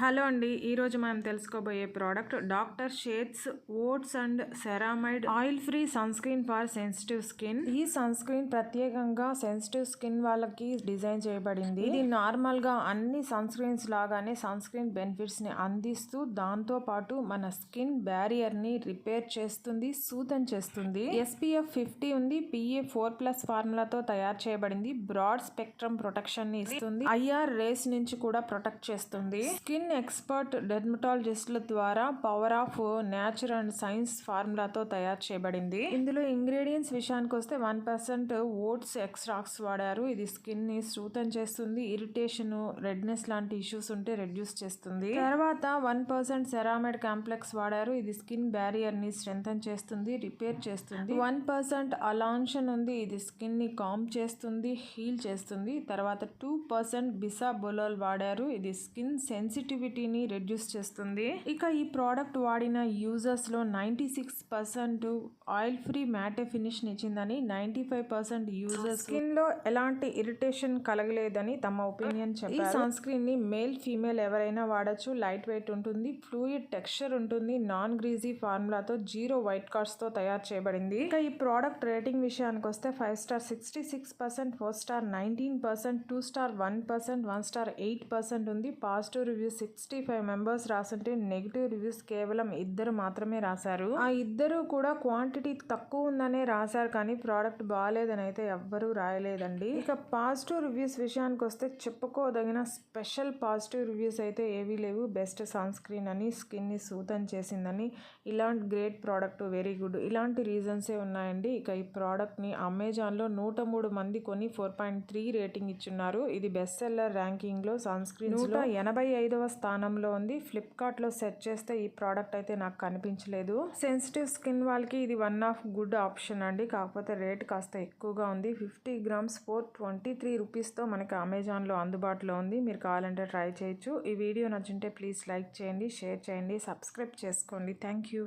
Hello అండి. ఈరోజు మనం తెలుసుకోబోయే product doctor Sheth's oats and ceramide oil free sunscreen for sensitive skin. ఈ సన్ స్క్రీన్ ప్రత్యేకంగా సెన్సిటివ్ స్కిన్ వాళ్ళకి డిజైన్ చేయబడింది. ఇది నార్మల్గా అన్ని సన్ స్క్రీన్స్ లాగానే సన్ స్క్రీన్ బెనిఫిట్స్ని అందిస్తూ దాంతో పాటు మన స్కిన్ బ్యారియర్ని రిపేర్ చేస్తుంది సూదన్ చేస్తుంది. ఎస్పీఎఫ్ ఫిఫ్టీ ఉంది. పిఏ ఫోర్ ప్లస్ ఫార్ములాతో తయారు చేయబడింది. బ్రాడ్ స్పెక్ట్రమ్ ప్రొటెక్షన్ని ఇస్తుంది. ఐఆర్ రేస్ నుంచి కూడా ప్రొటెక్ట్ చేస్తుంది. స్కిన్ ఎక్స్పర్ట్ డెర్మటాలజిస్టుల ద్వారా power of nature and science ఫార్ములాతో తయారు చేయబడింది. ఇందులో ఇంగ్రీడియంట్స్ విషయానికి వస్తే వన్ పర్సెంట్ ఓట్స్ ఎక్స్ట్రాక్స్ వాడారు. ఇది స్కిన్ని శూతం చేస్తుంది ఇరిటేషన్ రెడ్నెస్ లాంటి ఇష్యూస్ ఉంటే రెడ్యూస్ చేస్తుంది. తర్వాత వన్ పర్సెంట్ సెరామెడ్ కాంప్లెక్స్ వాడారు. ఇది స్కిన్ బ్యారియర్ని స్ట్రెంథన్ చేస్తుంది రిపేర్ చేస్తుంది. వన్ పర్సెంట్ అలాన్షన్ ఉంది. ఇది స్కిన్ని కామ్ చేస్తుంది హీల్ చేస్తుంది. తర్వాత టూ పర్సెంట్ బిసా బొలోల్ వాడారు. ఇది స్కిన్ సెన్సిటివ్ సెన్సిటివిటీని రెడ్యూస్ చేస్తుంది. ఇక ఈ ప్రోడక్ట్ వాడిన యూజర్స్లో ninety six percent oil free matte finish ఇచ్చిందని నైంటీ ఫైవ్ పర్సెంట్ యూజర్స్ స్కిన్లో ఎలాంటి ఇరిటేషన్ కలగలేదని తమ ఒపీనియన్ చెప్పారు ఈ సన్ స్క్రీన్ని మేల్ ఫీమేల్ ఎవరైనా వాడచ్చు. లైట్ వెయిట్ ఉంటుంది. ఫ్లూయిడ్ టెక్స్చర్ ఉంటుంది. నాన్ గ్రీజీ ఫార్ములాతో జీరో వైట్ కార్డ్స్తో తయారు చేయబడింది. ఇక ఈ ప్రోడక్ట్ రేటింగ్ విషయానికి వస్తే five star sixty six percent four star nineteen percent two star one percent one star eight percent ఉంది. Positive reviews sixty five members రాసుంటే negative reviews కేవలం ఇద్దరు మాత్రమే రాశారు. ఆ ఇద్దరు కూడా క్వాంటిటీ తక్కువ ఉందనే రాశారు కానీ ప్రోడక్ట్ బాగాలేదని అయితే ఎవ్వరూ రాయలేదండి. ఇక పాజిటివ్ రివ్యూస్ విషయానికి వస్తే చెప్పుకోదగిన స్పెషల్ పాజిటివ్ రివ్యూస్ అయితే ఏవీ లేవు. బెస్ట్ సన్ స్క్రీన్ అని స్కిన్ని సూతం చేసిందని ఇలాంటి గ్రేట్ ప్రోడక్ట్ వెరీ గుడ్ ఇలాంటి రీజన్సే ఉన్నాయండి. ఇక ఈ ప్రోడక్ట్ని అమెజాన్లో నూట మూడు మంది కొని ఫోర్ పాయింట్ త్రీ రేటింగ్ ఇచ్చున్నారు. ఇది బెస్ట్ సెల్లర్ ర్యాంకింగ్లో సన్ స్క్రీన్ నూట ఎనభై ఐదవ స్థానంలో ఉంది. ఫ్లిప్కార్ట్లో సెర్చ్ చేస్తే ఈ ప్రోడక్ట్ అయితే నాకు కనిపించలేదు. సెన్సిటివ్ స్కిన్ వాళ్ళకి ఇది వన్ ఆఫ్ గుడ్ ఆప్షన్ అండి. కాకపోతే రేట్ కాస్త ఎక్కువగా ఉంది. Fifty grams four twenty three రూపీస్తో మనకి అమెజాన్లో అందుబాటులో ఉంది. మీరు కావాలంటే ట్రై చేయొచ్చు. ఈ వీడియో నచ్చింటే ప్లీజ్ లైక్ చేయండి షేర్ చేయండి సబ్స్క్రైబ్ చేసుకోండి. Thank you